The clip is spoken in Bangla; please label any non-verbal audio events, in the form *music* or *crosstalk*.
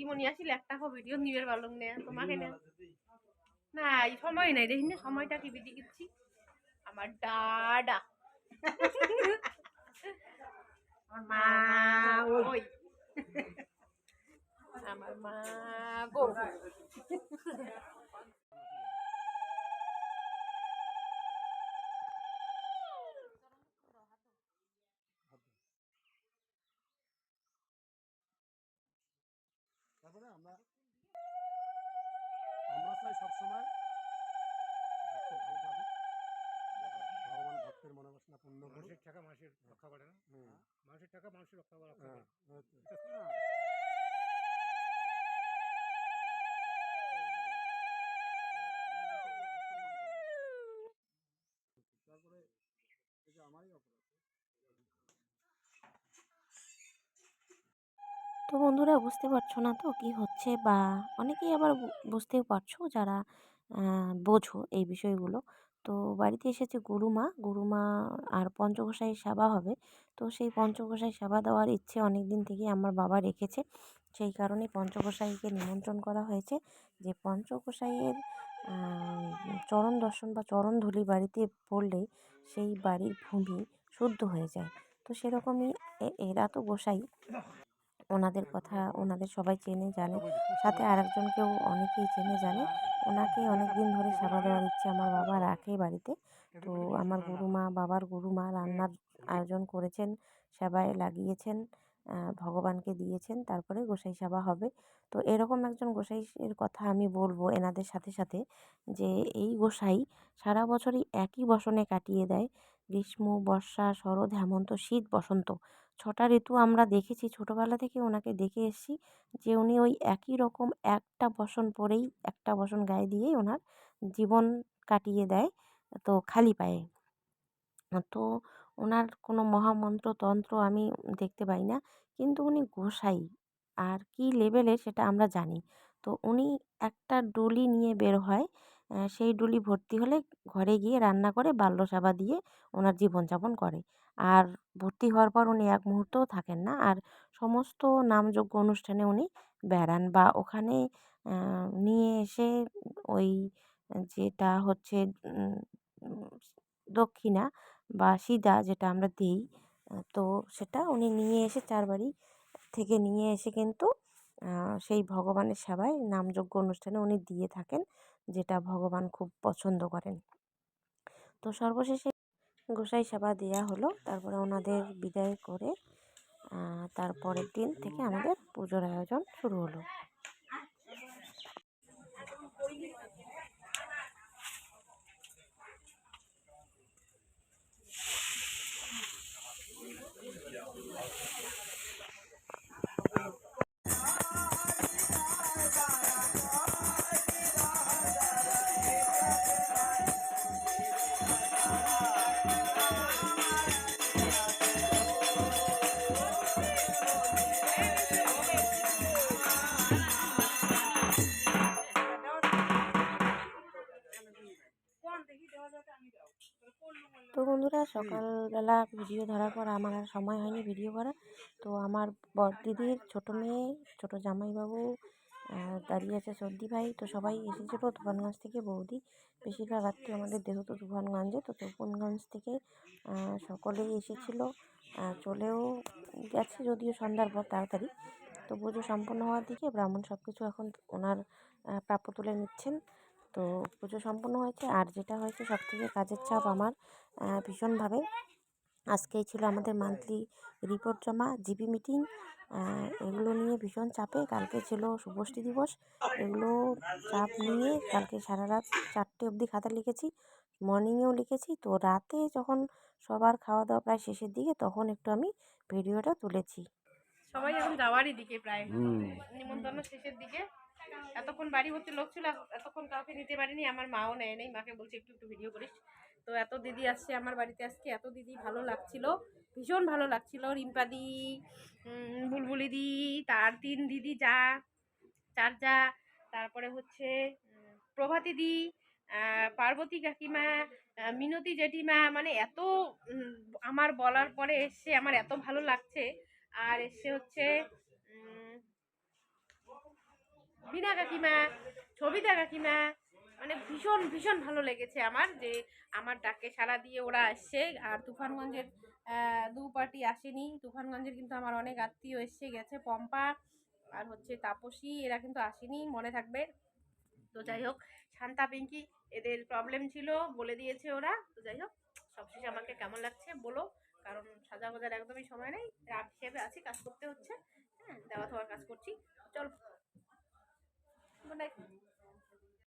মনি আসিল একটা ভিডিও নিবের ভালো নে তোমাকে না না এই সময় নাই দেখিনি সময়টা কি বিদি দিচ্ছি? আমার ডাডা আমার মা ওই। *laughs* আমার মা গো *laughs* টাকা মানুষের রক্ষা করে না। মানুষের টাকা মানুষের রক্ষা করে হ্যাঁ, করে হয়তো। তারপরে এটা আমারই অপরাধ। তো বন্ধুরা বুঝতে পারছ না তো কি হচ্ছে? বা অনেকেই আবার বুঝতেও পারছ যারা বোঝো এই বিষয়গুলো। তো বাড়িতে এসেছে গুরুমা। গুরুমা আর পঞ্চগোসাই সেবা হবে। তো সেই পঞ্চগোসাই সেবা দেওয়ার ইচ্ছে অনেক দিন থেকেই আমার বাবা রেখেছে। সেই কারণে পঞ্চগোসাইকে নিমন্ত্রণ করা হয়েছে যে পঞ্চগোসাইয়ের চরণ দর্শন বা চরণ ধুলি বাড়িতে পড়লেই সেই বাড়ির ভূমি শুদ্ধ হয়ে যায়। তো সেরকমই এরা তো গোসাই। ওনাদের কথা ওনাদের সবাই চেনে, জানে। সাথে আরেকজনকেও অনেকেই চেনে, জানে। ওনাকে অনেক দিন ধরে সেবা দেওয়ার ইচ্ছে আমার বাবা রাখে বাড়িতে। তো আমার গুরুমা, বাবার গুরুমা রান্নার আয়োজন করেছেন, সেবায় লাগিয়েছেন ভগবানকে দিয়েছেন, তারপরে গোসাই সেবা হবে। তো এরকম একজন গোসাইয়ের কথা আমি বলব এনাদের সাথে সাথে যে এই গোসাই সারা বছরই একই বসনে কাটিয়ে দেয়। গ্রীষ্ম, বর্ষা, শরৎ, হেমন্ত, শীত, বসন্ত। ছটা ঋতু আমরা দেখেছি, ছোটোবেলা থেকে ওনাকে দেখে এসেছি যে উনি ওই একই রকম একটা বসন পরেই, একটা বসন গায়ে দিয়েই ওনার জীবন কাটিয়ে দেয়, তো খালি পায়ে। তো ওনার কোনো মহামন্ত্র, তন্ত্র আমি দেখতে পাই না, কিন্তু উনি গোসাই। আর কী লেভেলের সেটা আমরা জানি। তো উনি একটা ডুলি নিয়ে বের হয় সেই ডুলি ভর্তি হলে ঘরে গিয়ে রান্না করে বাল্য সেবা দিয়ে ওনার জীবনযাপন করে। আর ভর্তি হওয়ার পর উনি এক মুহূর্তও থাকেন না। আর সমস্ত নামযজ্ঞ অনুষ্ঠানে উনি বেড়ান বা ওখানে নিয়ে এসে ওই যেটা হচ্ছে দক্ষিণা বা সিদা যেটা আমরা দিই তো সেটা উনি নিয়ে এসে চার বাড়ি থেকে নিয়ে এসে কিন্তু সেই ভগবানের সেবায় নামযজ্ঞ অনুষ্ঠানে উনি দিয়ে থাকেন। যেটা ভগবান খুব পছন্দ করেন। তো সর্বশেষে গোসাই সেবা দেওয়া হলো। তারপরে ওনাদের বিদায় করে তারপরের দিন থেকে আমাদের পুজোর আয়োজন শুরু হলো। বন্ধুরা সকালবেলা ভিডিও ধরার পর আমার আর সময় হয়নি ভিডিও করার। তো আমার বর দিদির ছোটো মেয়ে ছোটো জামাইবাবু দাঁড়িয়ে আছে সর্দি ভাই তো সবাই এসেছিল তুফানগঞ্জ থেকে বৌদি। বেশিরভাগ আত্মীয় আমাদের দেহ তো তুফানগঞ্জে তো তুফানগঞ্জ থেকে সকলেই এসেছিল। চলেও গেছে যদিও সন্ধ্যার পর তাড়াতাড়ি। তো পুজো সম্পন্ন হওয়ার দিকে ব্রাহ্মণ সব কিছু এখন ওনার প্রাপ্য তুলে নিচ্ছেন। তো পুজো সম্পন্ন হয়েছে। আর যেটা হয়েছে সব থেকে কাজের চাপ আমার ভীষণভাবে। আজকেই ছিল আমাদের মান্থলি রিপোর্ট জমা জিপি মিটিং এগুলো নিয়ে ভীষণ চাপে। কালকে ছিল শুভষ্টি দিবস এগুলো চাপ নিয়ে কালকে সারা রাত চারটে অবধি খাতা লিখেছি মর্নিংয়েও লিখেছি। তো রাতে যখন সবার খাওয়া দাওয়া প্রায় শেষের দিকে তখন একটু আমি ভিডিওটা তুলেছি। সবাই এখন যাওয়ারই দিকে প্রায়। নিমন্ত্রণ শেষের দিকে। এতক্ষণ বাড়ি ভর্তি লোক ছিল এতক্ষণ কাউকে নিতে পারিনি আমার মাও নেয় নেই মাকে বলছি একটু একটু ভিডিও করিস। তো এত দিদি আসছে আমার বাড়িতে আজকে এত দিদি ভালো লাগছিল ভীষণ ভালো লাগছিল। রিম্পাদি উম, বুলবুলি দি তার তিন দিদি যা চার যা তারপরে হচ্ছে উম, প্রভাতী দি পার্বতী কাকিমা মিনতি জেঠিমা মানে এত আমার বলার পরে এসছে আমার এত ভালো লাগছে। আর এসছে হচ্ছে বিনা কাকিমা ছবিতা কাকিমা মানে ভীষণ ভীষণ ভালো লেগেছে আমার যে আমার ডাকে সাড়া দিয়ে ওরা আসছে আর তুফানগঞ্জের দু পার্টি আসেনি। তুফানগঞ্জের কিন্তু আমার অনেক আত্মীয় এসছে গেছে, পম্পা আর হচ্ছে তাপসী, এরা কিন্তু আসেনি, মনে থাকবে। তো যাই হোক, শান্তা, পিঙ্কি, এদের প্রবলেম ছিল বলে দিয়েছে ওরা। তো যাই হোক, সবশেষে আমাকে কেমন লাগছে বলো, কারণ সাজা বাজার একদমই সময় নেই। রাত হিসেবে আছি, কাজ করতে হচ্ছে। হ্যাঁ দেওয়া থাওয়ার কাজ করছি। চল। Bên đây.